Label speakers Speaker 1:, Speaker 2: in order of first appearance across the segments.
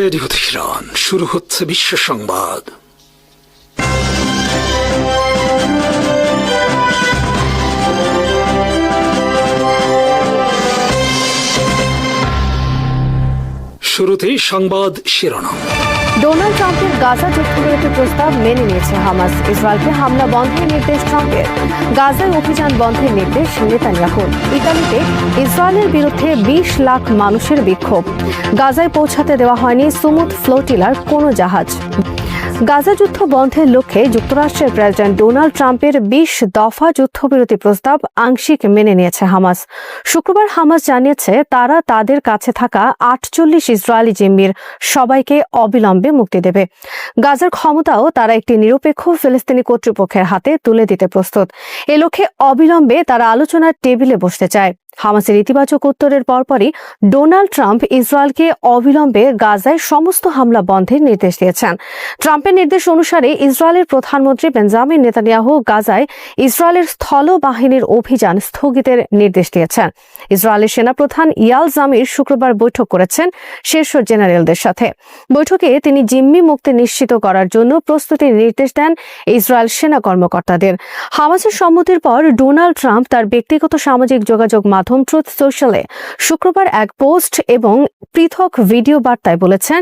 Speaker 1: radio Tehran শুরু হচ্ছে বিশ্ব সংবাদ শুরুতেই সংবাদ শিরোনাম
Speaker 2: ডোনাল্ড ট্রাম্পের গাজা একটি প্রস্তাব মেনে নিয়েছে হামাস ইসরায়েলকে হামলা বন্ধের নির্দেশ ট্রাম্পের গাজায় অভিযান বন্ধের নির্দেশ নেতানিয়াহুর ইতালিতে ইসরায়েলের বিরুদ্ধে বিশ লাখ মানুষের বিক্ষোভ গাজায় পৌঁছাতে দেওয়া হয়নি সুমুদ ফ্লোটিলার কোনো জাহাজ গাজা যুদ্ধ বন্ধের লক্ষ্যে যুক্তরাষ্ট্রের প্রেসিডেন্ট ডোনাল্ড ট্রাম্পের বিশ দফা যুদ্ধবিরতি প্রস্তাব আংশিক মেনে নিয়েছে হামাস শুক্রবার হামাস জানিয়েছে তারা তাদের কাছে থাকা আটচল্লিশ ইসরায়েলি জিম্মির সবাইকে অবিলম্বে মুক্তি দেবে গাজার ক্ষমতাও তারা একটি নিরপেক্ষ ফিলিস্তিনি কর্তৃপক্ষের হাতে তুলে দিতে প্রস্তুত এ লক্ষ্যে অবিলম্বে তারা আলোচনার টেবিলে বসতে চায় হামাসের ইতিবাচক উত্তরের পরপরই ডোনাল্ড ট্রাম্প ইসরায়েলকে অবিলম্বে গাজায় সমস্ত হামলা বন্ধের নির্দেশ দিয়েছেন ট্রাম্পের নির্দেশ অনুসারে ইসরায়েলের প্রধানমন্ত্রী বেঞ্জামিন নেতানিয়াহু গাজায় ইসরায়েলের স্থল বাহিনীর অভিযান স্থগিতের নির্দেশ দিয়েছেন ইসরায়েলের সেনাপ্রধান ইয়াল জামির শুক্রবার বৈঠক করেছেন শীর্ষ জেনারেলদের সাথে বৈঠকে তিনি জিম্মি মুক্তি নিশ্চিত করার জন্য প্রস্তুতির নির্দেশ দেন ইসরায়েল সেনা কর্মকর্তাদের হামাসের সম্মতির পর ডোনাল্ড ট্রাম্প তার ব্যক্তিগত সামাজিক যোগাযোগ মাধ্যমে মাধ্যম ট্রুথ সোশ্যালে শুক্রবার এক পোস্ট এবং পৃথক ভিডিও বার্তায় বলেছেন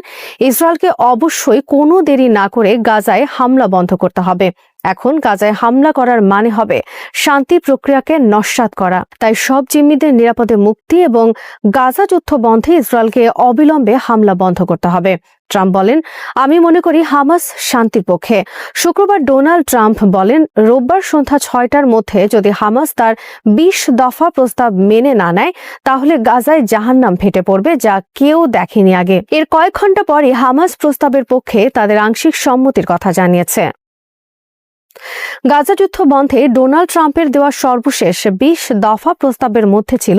Speaker 2: ইসরায়েলকে অবশ্যই কোনো দেরি না করে গাজায় হামলা বন্ধ করতে হবে এখন গাজায় হামলা করার মানে হবে শান্তি প্রক্রিয়াকে নস্বাত করা তাই সব জিম্মিদের নিরাপদে মুক্তি এবং গাজা যুদ্ধ বন্ধে ইসরায়েলকে অবিলম্বে হামলা বন্ধ করতে হবে ট্রাম্প বলেন আমি মনে করি হামাস শান্তির পক্ষে শুক্রবার ডোনাল্ড ট্রাম্প বলেন রোববার সন্ধ্যা ছয়টার মধ্যে যদি হামাস তার বিশ দফা প্রস্তাব মেনে না নেয় তাহলে গাজায় জাহান্নাম ফেটে পড়বে যা কেউ দেখেনি আগে এর কয়েক ঘন্টা পরে হামাস প্রস্তাবের পক্ষে তাদের আংশিক সম্মতির কথা জানিয়েছে গাজা যুদ্ধ বন্ধে ডোনাল্ড ট্রাম্পের দেওয়া সর্বশেষ বিশ দফা প্রস্তাবের মধ্যে ছিল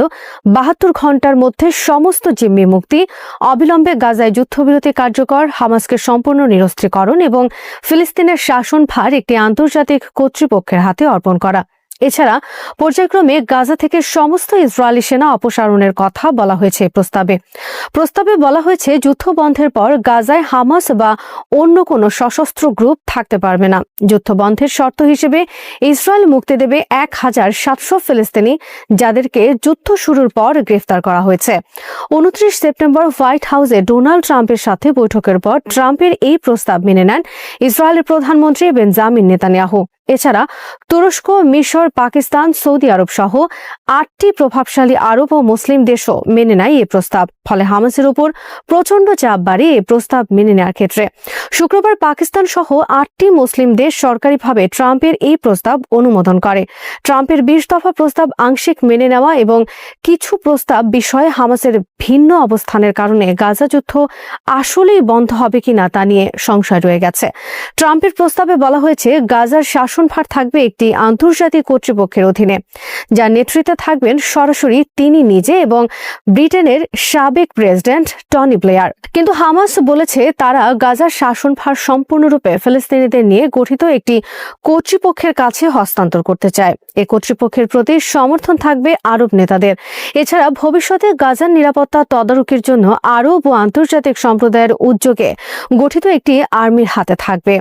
Speaker 2: বাহাত্তর ঘন্টার মধ্যে সমস্ত জিম্মি মুক্তি অবিলম্বে গাজায় যুদ্ধবিরতি কার্যকর হামাসকে সম্পূর্ণ নিরস্ত্রীকরণ এবং ফিলিস্তিনের শাসনভার একটি আন্তর্জাতিক কর্তৃপক্ষের হাতে অর্পণ করা এছাড়া পর্যায়ক্রমে গাজা থেকে সমস্ত ইসরায়েলি সেনা অপসারণের কথা বলা হয়েছে প্রস্তাবে প্রস্তাবে বলা হয়েছে যুদ্ধবন্ধের পর গাজায় হামাস বা অন্য কোনো সশস্ত্র গ্রুপ থাকতে পারবে না যুদ্ধবন্ধের শর্ত হিসেবে ইসরায়েল মুক্তি দেবে এক হাজার সাতশো ফিলিস্তিনি যাদেরকে যুদ্ধ শুরুর পর গ্রেফতার করা হয়েছে উনত্রিশ সেপ্টেম্বর হোয়াইট হাউসে ডোনাল্ড ট্রাম্পের সাথে বৈঠকের পর ট্রাম্পের এই প্রস্তাব মেনে নেন ইসরায়েলের প্রধানমন্ত্রী বেনজামিন নেতানিয়াহু এছাড়া তুরস্ক মিশর পাকিস্তান সৌদি আরব সহ আটটি প্রভাবশালী আরব ও মুসলিম দেশও মেনে নেয় এই প্রস্তাব ফলে হামাসের উপর প্রচণ্ড চাপ বাড়ে এই প্রস্তাব মেনে নেওয়ার ক্ষেত্রে শুক্রবার পাকিস্তান সহ আটটি মুসলিম দেশ সরকারিভাবে ট্রাম্পের এই প্রস্তাব অনুমোদন করে ট্রাম্পের বিশ দফা প্রস্তাব আংশিক মেনে নেওয়া এবং কিছু প্রস্তাব বিষয়ে হামাসের ভিন্ন অবস্থানের কারণে গাজা যুদ্ধ আসলেই বন্ধ হবে কিনা তা নিয়ে সংশয় রয়ে গেছে ট্রাম্পের প্রস্তাবে বলা হয়েছে গাজার শাসন শাসনভার থাকবে একটি আন্তর্জাতিক কর্তৃপক্ষের অধীনে যার নেতৃত্বে থাকবেন সরাসরি তিনি নিজে এবং ব্রিটেনের সাবেক প্রেসিডেন্ট টনি ব্লেয়ার কিন্তু হামাস বলেছে তারা গাজার শাসনভার সম্পূর্ণরূপে ফিলিস্তিনিদের নিয়ে গঠিত একটি কর্তৃপক্ষের কাছে হস্তান্তর করতে চায় এ কর্তৃপক্ষের প্রতি সমর্থন থাকবে আরব নেতাদের এছাড়া ভবিষ্যতে গাজার নিরাপত্তা তদারকির জন্য আরব ও আন্তর্জাতিক সম্প্রদায়ের উদ্যোগে গঠিত একটি আর্মির হাতে থাকবে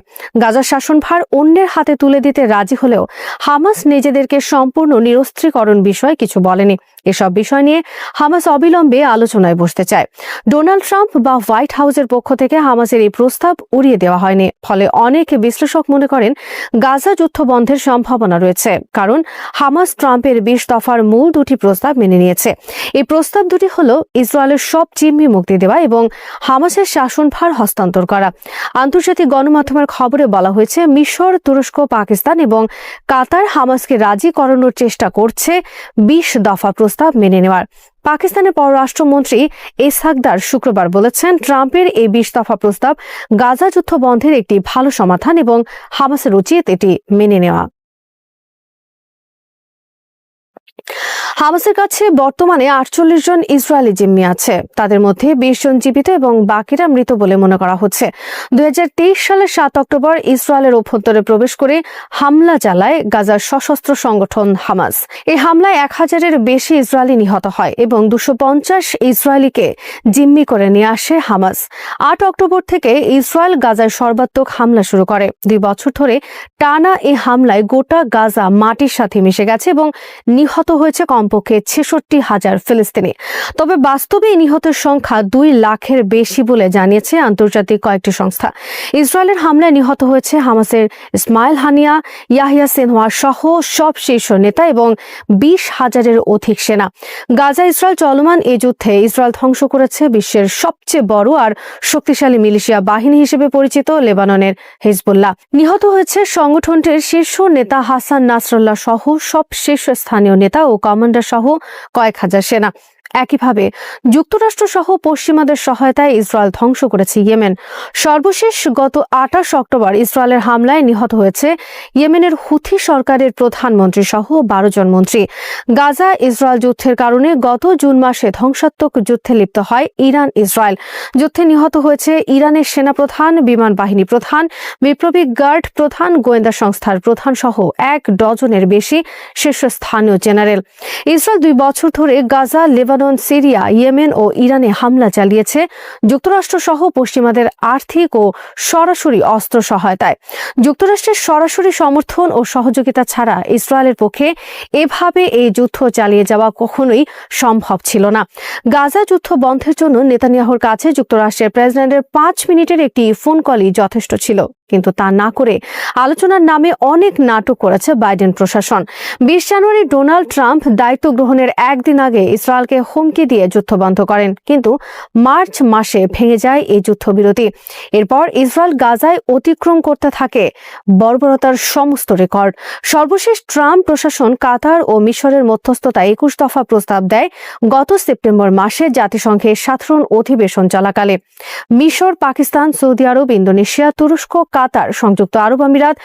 Speaker 2: গাজার শাসনভার অন্যের হাতে তুলে দিতে দিতে রাজি হলেও হামাস নিজেদেরকে সম্পূর্ণ নিরস্ত্রীকরণ বিষয়ে কিছু বলেনি এসব বিষয় নিয়ে হামাস অবিলম্বে আলোচনায় বসতে চায় ডোনাল্ড ট্রাম্প বা হোয়াইট হাউসের পক্ষ থেকে হামাসের এই প্রস্তাব উড়িয়ে দেওয়া হয়নি ফলে অনেক বিশ্লেষক মনে করেন গাজা যুদ্ধ বন্ধের সম্ভাবনা রয়েছে কারণ হামাস ট্রাম্পের বিশ দফার মূল দুটি প্রস্তাব মেনে নিয়েছে এই প্রস্তাব দুটি হল ইসরায়েলের সব জিম্মি মুক্তি দেওয়া এবং হামাসের শাসনভার হস্তান্তর করা আন্তর্জাতিক গণমাধ্যমের খবরে বলা হয়েছে মিশর তুরস্ক পাকিস্তান পাকিস্তান এবং কাতার হামাসকে রাজি করানোর চেষ্টা করছে বিশ দফা প্রস্তাব মেনে নেওয়ার পাকিস্তানের পররাষ্ট্রমন্ত্রী এস হাকদার শুক্রবার বলেছেন ট্রাম্পের এই বিশ দফা প্রস্তাব গাজা যুদ্ধ বন্ধের একটি ভালো সমাধান এবং হামাসের উচিত এটি মেনে নেওয়া হামাসের কাছে বর্তমানে আটচল্লিশ জন ইসরায়েলি জিম্মি আছে তাদের মধ্যে বিশ জন জীবিত এবং বাকিরা মৃত বলে মনে করা হচ্ছে দুই সালের সাত অক্টোবর ইসরায়েলের অভ্যন্তরে প্রবেশ করে হামলা চালায় গাজার সশস্ত্র সংগঠন হামাস এই হামলায় এক হাজারের বেশি ইসরায়েলি নিহত হয় এবং দুশো পঞ্চাশ ইসরায়েলিকে জিম্মি করে নিয়ে আসে হামাস আট অক্টোবর থেকে ইসরায়েল গাজায় সর্বাত্মক হামলা শুরু করে দুই বছর ধরে টানা এই হামলায় গোটা গাজা মাটির সাথে মিশে গেছে এবং নিহত হয়েছে কম কমপক্ষে ছেষট্টি হাজার ফিলিস্তিনি তবে বাস্তবে নিহতের সংখ্যা দুই লাখের বেশি বলে জানিয়েছে আন্তর্জাতিক কয়েকটি সংস্থা ইসরায়েলের হামলায় নিহত হয়েছে হামাসের ইসমাইল হানিয়া ইয়াহিয়া সিনহা সহ সব শীর্ষ নেতা এবং বিশ হাজারের অধিক সেনা গাজা ইসরায়েল চলমান এই যুদ্ধে ইসরায়েল ধ্বংস করেছে বিশ্বের সবচেয়ে বড় আর শক্তিশালী মিলিশিয়া বাহিনী হিসেবে পরিচিত লেবাননের হিজবুল্লাহ নিহত হয়েছে সংগঠনটির শীর্ষ নেতা হাসান নাসরুল্লাহ সহ সব স্থানীয় নেতা ও কমান্ডার সহ কয়েক হাজার সেনা একইভাবে যুক্তরাষ্ট্র সহ পশ্চিমাদের সহায়তায় ইসরায়েল ধ্বংস করেছে ইয়েমেন সর্বশেষ গত আঠাশ অক্টোবর ইসরায়েলের হামলায় নিহত হয়েছে ইয়েমেনের হুথি সরকারের প্রধানমন্ত্রী সহ বারো জন মন্ত্রী গাজা ইসরায়েল যুদ্ধের কারণে গত জুন মাসে ধ্বংসাত্মক যুদ্ধে লিপ্ত হয় ইরান ইসরায়েল যুদ্ধে নিহত হয়েছে ইরানের সেনাপ্রধান বিমান বাহিনী প্রধান বিপ্লবী গার্ড প্রধান গোয়েন্দা সংস্থার প্রধান সহ এক ডজনের বেশি শীর্ষস্থানীয় জেনারেল ইসরায়েল দুই বছর ধরে গাজা লেবান লেবানন সিরিয়া ইয়েমেন ও ইরানে হামলা চালিয়েছে যুক্তরাষ্ট্র সহ পশ্চিমাদের আর্থিক ও সরাসরি অস্ত্র সহায়তায় যুক্তরাষ্ট্রের সরাসরি সমর্থন ও সহযোগিতা ছাড়া ইসরায়েলের পক্ষে এভাবে এই যুদ্ধ চালিয়ে যাওয়া কখনোই সম্ভব ছিল না গাজা যুদ্ধ বন্ধের জন্য নেতানিয়াহুর কাছে যুক্তরাষ্ট্রের প্রেসিডেন্টের পাঁচ মিনিটের একটি ফোন কলই যথেষ্ট ছিল কিন্তু তা না করে আলোচনার নামে অনেক নাটক করেছে বাইডেন প্রশাসন বিশ জানুয়ারি ডোনাল্ড ট্রাম্প দায়িত্ব গ্রহণের একদিন আগে ইসরায়েলকে হুমকি দিয়ে যুদ্ধ বন্ধ করেন কিন্তু মার্চ মাসে ভেঙে যায় এই যুদ্ধবিরতি এরপর ইসরায়েল গাজায় অতিক্রম করতে থাকে বর্বরতার সমস্ত রেকর্ড সর্বশেষ ট্রাম্প প্রশাসন কাতার ও মিশরের মধ্যস্থতা একুশ দফা প্রস্তাব দেয় গত সেপ্টেম্বর মাসে জাতিসংঘের সাধারণ অধিবেশন চলাকালে মিশর পাকিস্তান সৌদি আরব ইন্দোনেশিয়া তুরস্ক কাতার সংযুক্ত আরব আমিরাত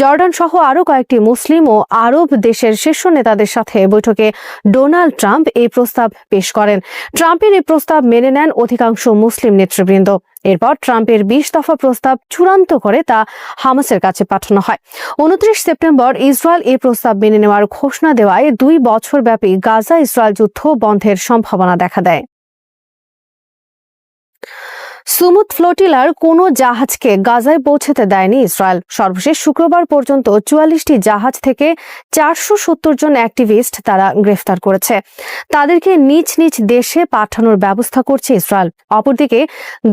Speaker 2: জর্ডান সহ আরও কয়েকটি মুসলিম ও আরব দেশের শীর্ষ নেতাদের সাথে বৈঠকে ডোনাল্ড ট্রাম্প এই প্রস্তাব পেশ করেন ট্রাম্পের এই প্রস্তাব মেনে নেন অধিকাংশ মুসলিম নেতৃবৃন্দ এরপর ট্রাম্পের বিশ দফা প্রস্তাব চূড়ান্ত করে তা হামাসের কাছে পাঠানো হয় উনত্রিশ সেপ্টেম্বর ইসরায়েল এই প্রস্তাব মেনে নেওয়ার ঘোষণা দেওয়ায় দুই বছর ব্যাপী গাজা ইসরায়েল যুদ্ধ বন্ধের সম্ভাবনা দেখা দেয় সুমুদ ফ্লোটিলার কোনো জাহাজকে গাজায় পৌঁছাতে দেয়নি ইসরায়েল সর্বশেষ শুক্রবার পর্যন্ত চুয়াল্লিশটি জাহাজ থেকে চারশো জন অ্যাক্টিভিস্ট তারা গ্রেফতার করেছে তাদেরকে নিজ নিজ দেশে পাঠানোর ব্যবস্থা করছে ইসরায়েল অপরদিকে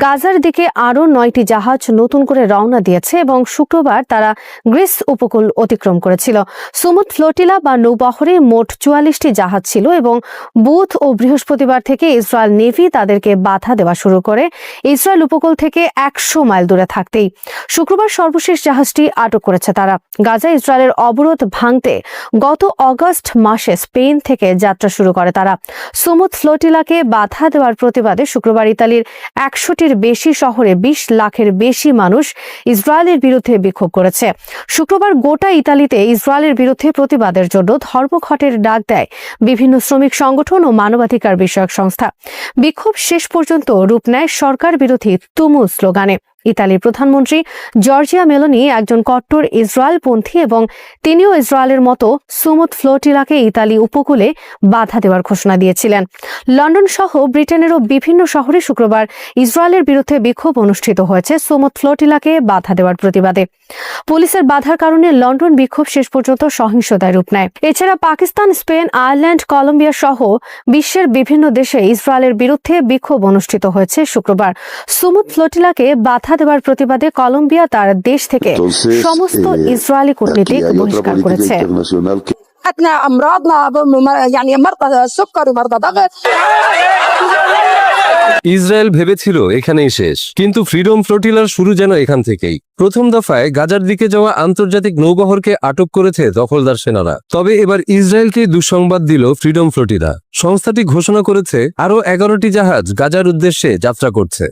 Speaker 2: গাজার দিকে আরও নয়টি জাহাজ নতুন করে রওনা দিয়েছে এবং শুক্রবার তারা গ্রিস উপকূল অতিক্রম করেছিল সুমুদ ফ্লোটিলা বা নৌবহরে মোট চুয়াল্লিশটি জাহাজ ছিল এবং বুধ ও বৃহস্পতিবার থেকে ইসরায়েল নেভি তাদেরকে বাধা দেওয়া শুরু করে ইসরায়েল উপকূল থেকে একশো মাইল দূরে থাকতেই শুক্রবার সর্বশেষ জাহাজটি আটক করেছে তারা গাজা ইসরায়েলের অবরোধ ভাঙতে গত অগস্ট মাসে স্পেন থেকে যাত্রা শুরু করে তারা সুমুদ ফ্লোটিলাকে বাধা দেওয়ার প্রতিবাদে শুক্রবার ইতালির একশোটির বেশি শহরে বিশ লাখের বেশি মানুষ ইসরায়েলের বিরুদ্ধে বিক্ষোভ করেছে শুক্রবার গোটা ইতালিতে ইসরায়েলের বিরুদ্ধে প্রতিবাদের জন্য ধর্মঘটের ডাক দেয় বিভিন্ন শ্রমিক সংগঠন ও মানবাধিকার বিষয়ক সংস্থা বিক্ষোভ শেষ পর্যন্ত রূপ নেয় সরকার বিরুদ্ধে বিরোধী তুমুল স্লোগানে ইতালির প্রধানমন্ত্রী জর্জিয়া মেলোনি একজন কট্টর ইসরায়েলপন্থী এবং তিনিও ইসরায়েলের মতো সুমুদ ফ্লোটিলাকে ইতালি উপকূলে বাধা দেওয়ার ঘোষণা দিয়েছিলেন লন্ডন সহ ব্রিটেনেরও বিভিন্ন শহরে শুক্রবার ইসরায়েলের বিরুদ্ধে বিক্ষোভ অনুষ্ঠিত হয়েছে সুমুদ ফ্লোটিলাকে বাধা দেওয়ার প্রতিবাদে পুলিশের বাধার কারণে লন্ডন বিক্ষোভ শেষ পর্যন্ত সহিংসতায় রূপ নেয় এছাড়া পাকিস্তান স্পেন আয়ারল্যান্ড কলম্বিয়া সহ বিশ্বের বিভিন্ন দেশে ইসরায়েলের বিরুদ্ধে বিক্ষোভ অনুষ্ঠিত হয়েছে শুক্রবার সুমুদ ফ্লোটিলাকে বাধা বাধা দেওয়ার প্রতিবাদে কলম্বিয়া তার দেশ থেকে সমস্ত eh, ইসরায়েলি কূটনীতিক বহিষ্কার করেছে
Speaker 3: ইসরায়েল ভেবেছিল এখানেই শেষ কিন্তু ফ্রিডম ফ্লোটিলার শুরু যেন এখান থেকেই প্রথম দফায় গাজার দিকে যাওয়া আন্তর্জাতিক নৌবহরকে আটক করেছে দখলদার সেনারা তবে এবার ইসরায়েলকে দুঃসংবাদ দিল ফ্রিডম ফ্লোটিলা সংস্থাটি ঘোষণা করেছে আরও এগারোটি জাহাজ গাজার উদ্দেশ্যে যাত্রা করছে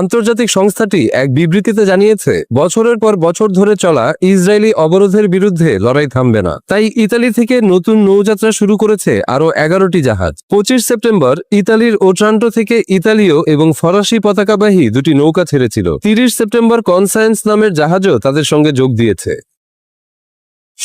Speaker 3: আন্তর্জাতিক সংস্থাটি এক বিবৃতিতে জানিয়েছে বছরের পর বছর ধরে চলা ইসরায়েলি অবরোধের বিরুদ্ধে লড়াই থামবে না তাই ইতালি থেকে নতুন নৌযাত্রা শুরু করেছে আরও এগারোটি জাহাজ পঁচিশ সেপ্টেম্বর ইতালির ওট্রান্টো থেকে ইতালীয় এবং ফরাসি পতাকাবাহী দুটি নৌকা ছেড়েছিল তিরিশ সেপ্টেম্বর কনসায়েন্স নামের জাহাজও তাদের সঙ্গে যোগ দিয়েছে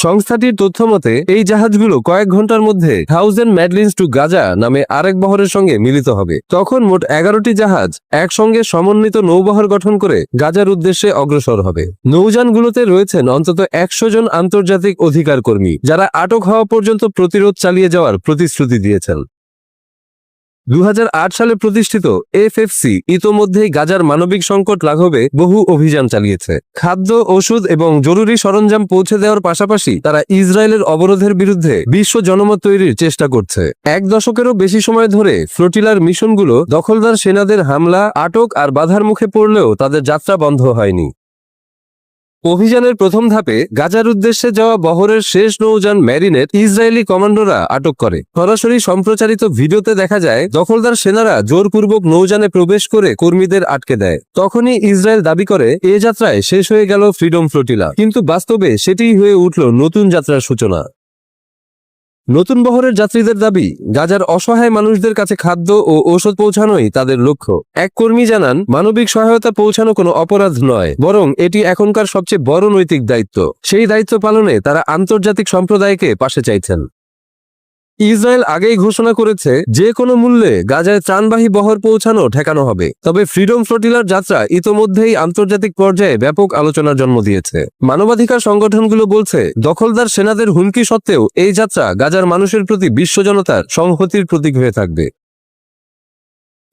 Speaker 3: সংস্থাটির তথ্য মতে এই জাহাজগুলো কয়েক ঘন্টার মধ্যে থাউজেন্ড ম্যাডলিন্স টু গাজা নামে আরেক বহরের সঙ্গে মিলিত হবে তখন মোট এগারোটি জাহাজ একসঙ্গে সমন্বিত নৌবহর গঠন করে গাজার উদ্দেশ্যে অগ্রসর হবে নৌযানগুলোতে রয়েছেন অন্তত একশো জন আন্তর্জাতিক অধিকার কর্মী যারা আটক হওয়া পর্যন্ত প্রতিরোধ চালিয়ে যাওয়ার প্রতিশ্রুতি দিয়েছেন দু সালে প্রতিষ্ঠিত এফএফসি ইতোমধ্যেই গাজার মানবিক সংকট লাঘবে বহু অভিযান চালিয়েছে খাদ্য ওষুধ এবং জরুরি সরঞ্জাম পৌঁছে দেওয়ার পাশাপাশি তারা ইসরায়েলের অবরোধের বিরুদ্ধে বিশ্ব জনমত তৈরির চেষ্টা করছে এক দশকেরও বেশি সময় ধরে ফ্লোটিলার মিশনগুলো দখলদার সেনাদের হামলা আটক আর বাধার মুখে পড়লেও তাদের যাত্রা বন্ধ হয়নি অভিযানের প্রথম ধাপে গাজার উদ্দেশ্যে যাওয়া বহরের শেষ নৌযান ম্যারিনেট ইসরায়েলি কমান্ডোরা আটক করে সরাসরি সম্প্রচারিত ভিডিওতে দেখা যায় দখলদার সেনারা জোরপূর্বক নৌযানে প্রবেশ করে কর্মীদের আটকে দেয় তখনই ইসরায়েল দাবি করে এ যাত্রায় শেষ হয়ে গেল ফ্রিডম ফ্লোটিলা কিন্তু বাস্তবে সেটি হয়ে উঠল নতুন যাত্রার সূচনা নতুন বহরের যাত্রীদের দাবি গাজার অসহায় মানুষদের কাছে খাদ্য ও ঔষধ পৌঁছানোই তাদের লক্ষ্য এক কর্মী জানান মানবিক সহায়তা পৌঁছানো কোনো অপরাধ নয় বরং এটি এখনকার সবচেয়ে বড় নৈতিক দায়িত্ব সেই দায়িত্ব পালনে তারা আন্তর্জাতিক সম্প্রদায়কে পাশে চাইছেন ইসরায়েল আগেই ঘোষণা করেছে যে কোনো মূল্যে গাজায় ত্রাণবাহী বহর পৌঁছানো ঠেকানো হবে তবে ফ্রিডম ফ্লোটিলার যাত্রা ইতোমধ্যেই আন্তর্জাতিক পর্যায়ে ব্যাপক আলোচনার জন্ম দিয়েছে মানবাধিকার সংগঠনগুলো বলছে দখলদার সেনাদের হুমকি সত্ত্বেও এই যাত্রা গাজার মানুষের প্রতি বিশ্ব জনতার সংহতির প্রতীক হয়ে থাকবে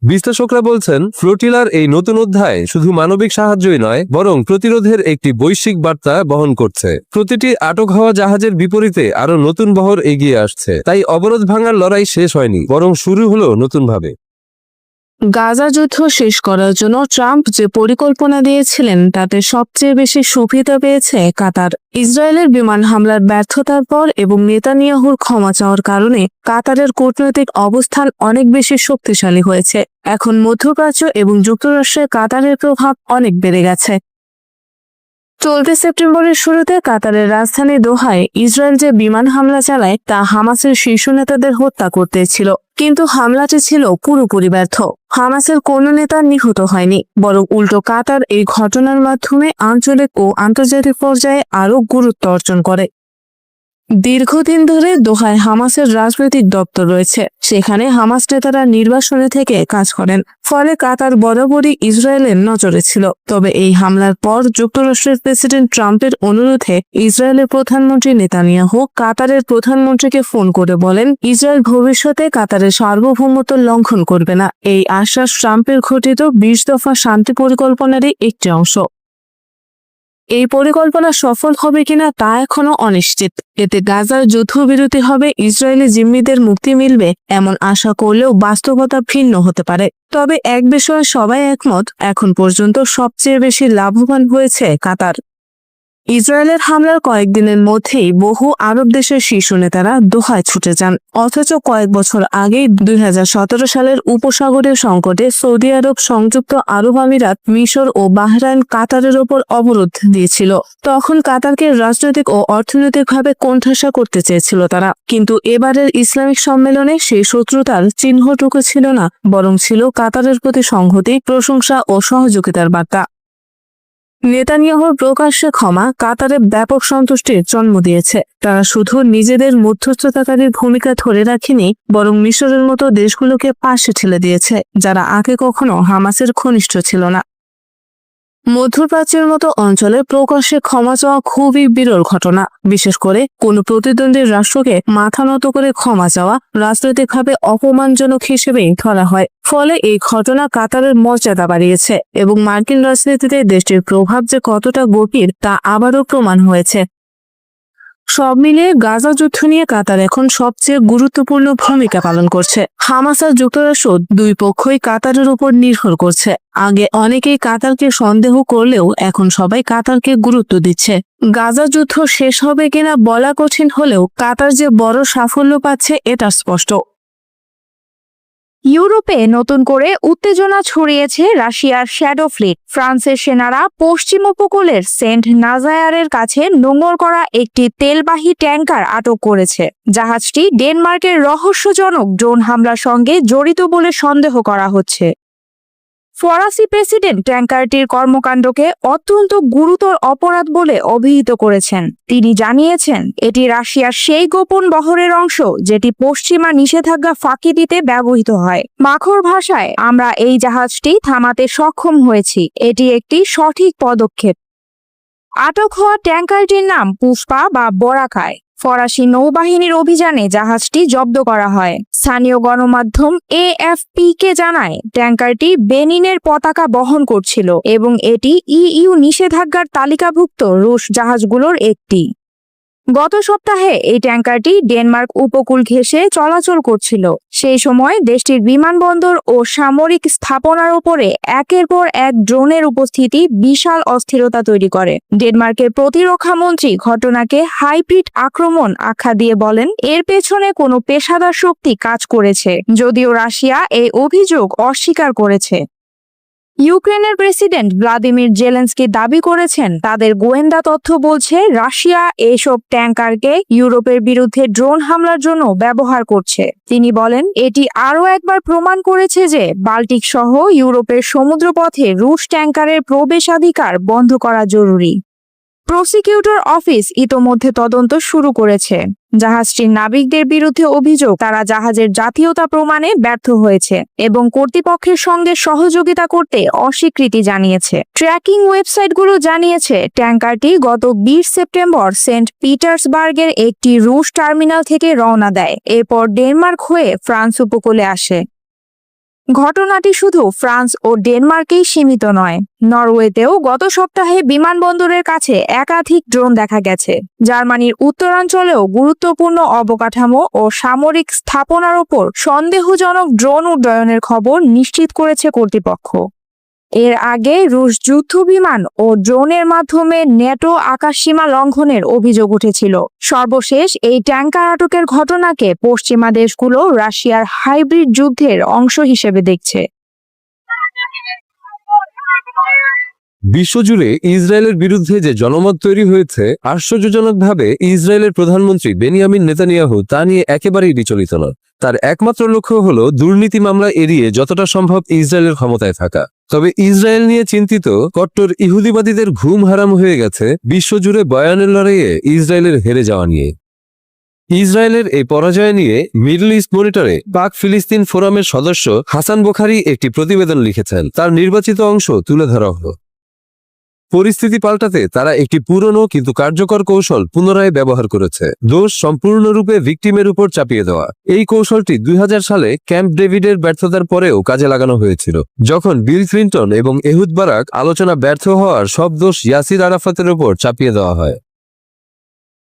Speaker 3: বিশ্লেষকরা বলছেন ফ্লোটিলার এই নতুন অধ্যায় শুধু মানবিক সাহায্যই নয় বরং প্রতিরোধের একটি বৈশ্বিক বার্তা বহন করছে প্রতিটি আটক হওয়া জাহাজের বিপরীতে আরো নতুন বহর এগিয়ে আসছে তাই অবরোধ ভাঙার লড়াই শেষ হয়নি বরং শুরু হলো নতুনভাবে
Speaker 2: গাজা যুদ্ধ শেষ করার জন্য ট্রাম্প যে পরিকল্পনা দিয়েছিলেন তাতে সবচেয়ে বেশি সুবিধা পেয়েছে কাতার ইসরায়েলের বিমান হামলার ব্যর্থতার পর এবং নেতানিয়াহুর ক্ষমা চাওয়ার কারণে কাতারের কূটনৈতিক অবস্থান অনেক বেশি শক্তিশালী হয়েছে এখন মধ্যপ্রাচ্য এবং যুক্তরাষ্ট্রে কাতারের প্রভাব অনেক বেড়ে গেছে চলতি সেপ্টেম্বরের শুরুতে কাতারের রাজধানী দোহায় ইসরায়েল যে বিমান হামলা চালায় তা হামাসের শীর্ষ নেতাদের হত্যা করতে ছিল কিন্তু হামলাটি ছিল পুরোপুরি ব্যর্থ হামাসের কোনো নেতা নিহত হয়নি বরং উল্টো কাতার এই ঘটনার মাধ্যমে আঞ্চলিক ও আন্তর্জাতিক পর্যায়ে আরও গুরুত্ব অর্জন করে দীর্ঘদিন ধরে দোহায় হামাসের রাজনৈতিক দপ্তর রয়েছে সেখানে হামাস নেতারা নির্বাসনে থেকে কাজ করেন ফলে কাতার বরাবরই ইসরায়েলের নজরে ছিল তবে এই হামলার পর যুক্তরাষ্ট্রের প্রেসিডেন্ট ট্রাম্পের অনুরোধে ইসরায়েলের প্রধানমন্ত্রী নেতানিয়াহু কাতারের প্রধানমন্ত্রীকে ফোন করে বলেন ইসরায়েল ভবিষ্যতে কাতারের সার্বভৌমত্ব লঙ্ঘন করবে না এই আশ্বাস ট্রাম্পের ঘটিত বিশ দফা শান্তি পরিকল্পনারই একটি অংশ এই পরিকল্পনা সফল হবে কিনা তা এখনও অনিশ্চিত এতে গাজার যুদ্ধবিরতি হবে ইসরায়েলি জিম্মিদের মুক্তি মিলবে এমন আশা করলেও বাস্তবতা ভিন্ন হতে পারে তবে এক বিষয়ে সবাই একমত এখন পর্যন্ত সবচেয়ে বেশি লাভবান হয়েছে কাতার ইসরায়েলের হামলার কয়েকদিনের মধ্যেই বহু আরব দেশের শীর্ষ নেতারা দোহায় ছুটে যান অথচ কয়েক বছর আগেই দুই সালের উপসাগরীয় সংকটে সৌদি আরব সংযুক্ত আরব আমিরাত মিশর ও বাহরাইন কাতারের ওপর অবরোধ দিয়েছিল তখন কাতারকে রাজনৈতিক ও অর্থনৈতিকভাবে কোণঠাসা করতে চেয়েছিল তারা কিন্তু এবারের ইসলামিক সম্মেলনে সেই শত্রুতার চিহ্নটুকু ছিল না বরং ছিল কাতারের প্রতি সংহতি প্রশংসা ও সহযোগিতার বার্তা নেতানিয়াহ প্রকাশ্যে ক্ষমা কাতারে ব্যাপক সন্তুষ্টির জন্ম দিয়েছে তারা শুধু নিজেদের মধ্যস্থতাকারীর ভূমিকা ধরে রাখেনি বরং মিশরের মতো দেশগুলোকে পাশে ঠেলে দিয়েছে যারা আগে কখনো হামাসের ঘনিষ্ঠ ছিল না মধ্যপ্রাচ্যের মতো অঞ্চলে প্রকাশ্যে ক্ষমা চাওয়া খুবই বিরল ঘটনা বিশেষ করে কোনো প্রতিদ্বন্দ্বীর রাষ্ট্রকে মাথা নত করে ক্ষমা চাওয়া রাজনৈতিকভাবে অপমানজনক হিসেবেই ধরা হয় ফলে এই ঘটনা কাতারের মর্যাদা বাড়িয়েছে এবং মার্কিন রাজনীতিতে দেশটির প্রভাব যে কতটা গভীর তা আবারও প্রমাণ হয়েছে সব মিলে গাজা যুদ্ধ নিয়ে কাতার এখন সবচেয়ে গুরুত্বপূর্ণ ভূমিকা পালন করছে হামাস আর যুক্তরাষ্ট্র দুই পক্ষই কাতারের উপর নির্ভর করছে আগে অনেকেই কাতারকে সন্দেহ করলেও এখন সবাই কাতারকে গুরুত্ব দিচ্ছে গাজা যুদ্ধ শেষ হবে কিনা বলা কঠিন হলেও কাতার যে বড় সাফল্য পাচ্ছে এটা স্পষ্ট ইউরোপে নতুন করে উত্তেজনা ছড়িয়েছে রাশিয়ার শ্যাডো ফ্লিট ফ্রান্সের সেনারা পশ্চিম উপকূলের সেন্ট নাজায়ারের কাছে নোংর করা একটি তেলবাহী ট্যাঙ্কার আটক করেছে জাহাজটি ডেনমার্কের রহস্যজনক ড্রোন হামলার সঙ্গে জড়িত বলে সন্দেহ করা হচ্ছে ফরাসি প্রেসিডেন্ট ট্যাঙ্কারটির কর্মকাণ্ডকে অত্যন্ত গুরুতর অপরাধ বলে অভিহিত করেছেন তিনি জানিয়েছেন এটি রাশিয়ার সেই গোপন বহরের অংশ যেটি পশ্চিমা নিষেধাজ্ঞা ফাঁকি দিতে ব্যবহৃত হয় মাখর ভাষায় আমরা এই জাহাজটি থামাতে সক্ষম হয়েছি এটি একটি সঠিক পদক্ষেপ আটক হওয়া ট্যাঙ্কারটির নাম পুষ্পা বা বরাকায় ফরাসি নৌবাহিনীর অভিযানে জাহাজটি জব্দ করা হয় স্থানীয় গণমাধ্যম এএফপি কে জানায় ট্যাঙ্কারটি বেনিনের পতাকা বহন করছিল এবং এটি ইইউ নিষেধাজ্ঞার তালিকাভুক্ত রুশ জাহাজগুলোর একটি গত সপ্তাহে এই ট্যাঙ্কারটি ডেনমার্ক উপকূল ঘেঁষে চলাচল করছিল সেই সময় দেশটির বিমানবন্দর ও সামরিক স্থাপনার উপরে একের পর এক ড্রোনের উপস্থিতি বিশাল অস্থিরতা তৈরি করে ডেনমার্কের প্রতিরক্ষা মন্ত্রী ঘটনাকে হাইব্রিড আক্রমণ আখ্যা দিয়ে বলেন এর পেছনে কোনো পেশাদার শক্তি কাজ করেছে যদিও রাশিয়া এই অভিযোগ অস্বীকার করেছে ইউক্রেনের প্রেসিডেন্ট ভ্লাদিমির জেলেন্সকি দাবি করেছেন তাদের গোয়েন্দা তথ্য বলছে রাশিয়া এইসব ট্যাঙ্কারকে ইউরোপের বিরুদ্ধে ড্রোন হামলার জন্য ব্যবহার করছে তিনি বলেন এটি আরও একবার প্রমাণ করেছে যে বাল্টিক সহ ইউরোপের সমুদ্রপথে রুশ ট্যাঙ্কারের প্রবেশাধিকার বন্ধ করা জরুরি প্রসিকিউটর অফিস ইতোমধ্যে তদন্ত শুরু করেছে জাহাজটির নাবিকদের বিরুদ্ধে অভিযোগ তারা জাহাজের জাতীয়তা প্রমাণে ব্যর্থ হয়েছে এবং কর্তৃপক্ষের সঙ্গে সহযোগিতা করতে অস্বীকৃতি জানিয়েছে ট্র্যাকিং ওয়েবসাইটগুলো জানিয়েছে ট্যাঙ্কারটি গত বিশ সেপ্টেম্বর সেন্ট পিটার্সবার্গের একটি রুশ টার্মিনাল থেকে রওনা দেয় এরপর ডেনমার্ক হয়ে ফ্রান্স উপকূলে আসে ঘটনাটি শুধু ফ্রান্স ও ডেনমার্কেই সীমিত নয় নরওয়েতেও গত সপ্তাহে বিমানবন্দরের কাছে একাধিক ড্রোন দেখা গেছে জার্মানির উত্তরাঞ্চলেও গুরুত্বপূর্ণ অবকাঠামো ও সামরিক স্থাপনার ওপর সন্দেহজনক ড্রোন উড্ডয়নের খবর নিশ্চিত করেছে কর্তৃপক্ষ এর আগে রুশ যুদ্ধ বিমান ও ড্রোনের মাধ্যমে নেটো আকাশসীমা লঙ্ঘনের অভিযোগ উঠেছিল সর্বশেষ এই ট্যাঙ্কার আটকের ঘটনাকে পশ্চিমা দেশগুলো রাশিয়ার হাইব্রিড যুদ্ধের অংশ হিসেবে দেখছে
Speaker 3: বিশ্বজুড়ে ইসরায়েলের বিরুদ্ধে যে জনমত তৈরি হয়েছে আশ্চর্যজনকভাবে ইসরায়েলের প্রধানমন্ত্রী বেনিয়ামিন নেতানিয়াহু তা নিয়ে একেবারেই বিচলিত নয় তার একমাত্র লক্ষ্য হল দুর্নীতি মামলা এড়িয়ে যতটা সম্ভব ইসরায়েলের ক্ষমতায় থাকা তবে ইসরায়েল নিয়ে চিন্তিত কট্টর ইহুদিবাদীদের ঘুম হারাম হয়ে গেছে বিশ্বজুড়ে বয়ানের লড়াইয়ে ইসরায়েলের হেরে যাওয়া নিয়ে ইসরায়েলের এই পরাজয় নিয়ে মিডল ইস্ট মনিটরে পাক ফিলিস্তিন ফোরামের সদস্য হাসান বোখারি একটি প্রতিবেদন লিখেছেন তার নির্বাচিত অংশ তুলে ধরা হলো পরিস্থিতি পাল্টাতে তারা একটি পুরনো কিন্তু কার্যকর কৌশল পুনরায় ব্যবহার করেছে দোষ সম্পূর্ণরূপে ভিকটিমের উপর চাপিয়ে দেওয়া এই কৌশলটি দুই সালে ক্যাম্প ডেভিডের ব্যর্থতার পরেও কাজে লাগানো হয়েছিল যখন বিল ক্লিন্টন এবং এহুদ বারাক আলোচনা ব্যর্থ হওয়ার সব দোষ ইয়াসির আরাফাতের উপর চাপিয়ে দেওয়া হয়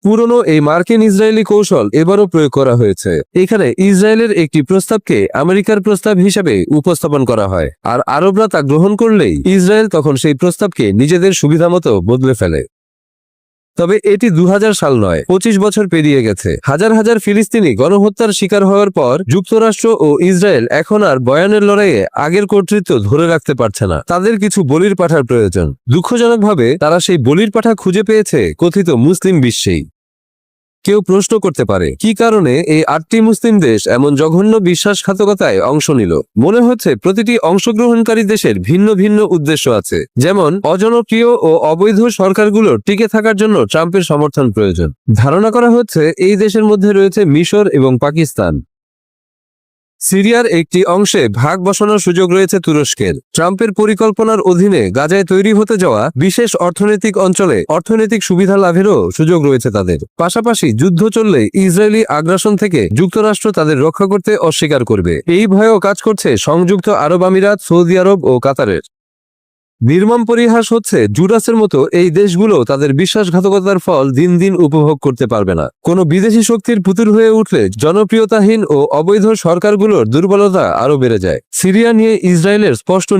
Speaker 3: পুরনো এই মার্কিন ইসরায়েলি কৌশল এবারও প্রয়োগ করা হয়েছে এখানে ইসরায়েলের একটি প্রস্তাবকে আমেরিকার প্রস্তাব হিসাবে উপস্থাপন করা হয় আর আরবরা তা গ্রহণ করলেই ইসরায়েল তখন সেই প্রস্তাবকে নিজেদের সুবিধামতো বদলে ফেলে তবে এটি দু সাল নয় পঁচিশ বছর পেরিয়ে গেছে হাজার হাজার ফিলিস্তিনি গণহত্যার শিকার হওয়ার পর যুক্তরাষ্ট্র ও ইসরায়েল এখন আর বয়ানের লড়াইয়ে আগের কর্তৃত্ব ধরে রাখতে পারছে না তাদের কিছু বলির পাঠার প্রয়োজন দুঃখজনকভাবে তারা সেই বলির পাঠা খুঁজে পেয়েছে কথিত মুসলিম বিশ্বেই কেউ প্রশ্ন করতে পারে কি কারণে এই আটটি মুসলিম দেশ এমন জঘন্য বিশ্বাসঘাতকতায় অংশ নিল মনে হচ্ছে প্রতিটি অংশগ্রহণকারী দেশের ভিন্ন ভিন্ন উদ্দেশ্য আছে যেমন অজনপ্রিয় ও অবৈধ সরকারগুলোর টিকে থাকার জন্য ট্রাম্পের সমর্থন প্রয়োজন ধারণা করা হচ্ছে এই দেশের মধ্যে রয়েছে মিশর এবং পাকিস্তান সিরিয়ার একটি অংশে ভাগ বসানোর সুযোগ রয়েছে তুরস্কের ট্রাম্পের পরিকল্পনার অধীনে গাজায় তৈরি হতে যাওয়া বিশেষ অর্থনৈতিক অঞ্চলে অর্থনৈতিক সুবিধা লাভেরও সুযোগ রয়েছে তাদের পাশাপাশি যুদ্ধ চললে ইসরায়েলি আগ্রাসন থেকে যুক্তরাষ্ট্র তাদের রক্ষা করতে অস্বীকার করবে এই ভয়ও কাজ করছে সংযুক্ত আরব আমিরাত সৌদি আরব ও কাতারের নির্মম পরিহাস হচ্ছে জুডাসের মতো এই দেশগুলো তাদের বিশ্বাসঘাতকতার ফল দিন দিন উপভোগ করতে পারবে না কোনো বিদেশি শক্তির পুতুল হয়ে উঠলে জনপ্রিয়তাহীন ও অবৈধ সরকারগুলোর দুর্বলতা আরও বেড়ে যায় সিরিয়া নিয়ে ইসরায়েলের স্পষ্ট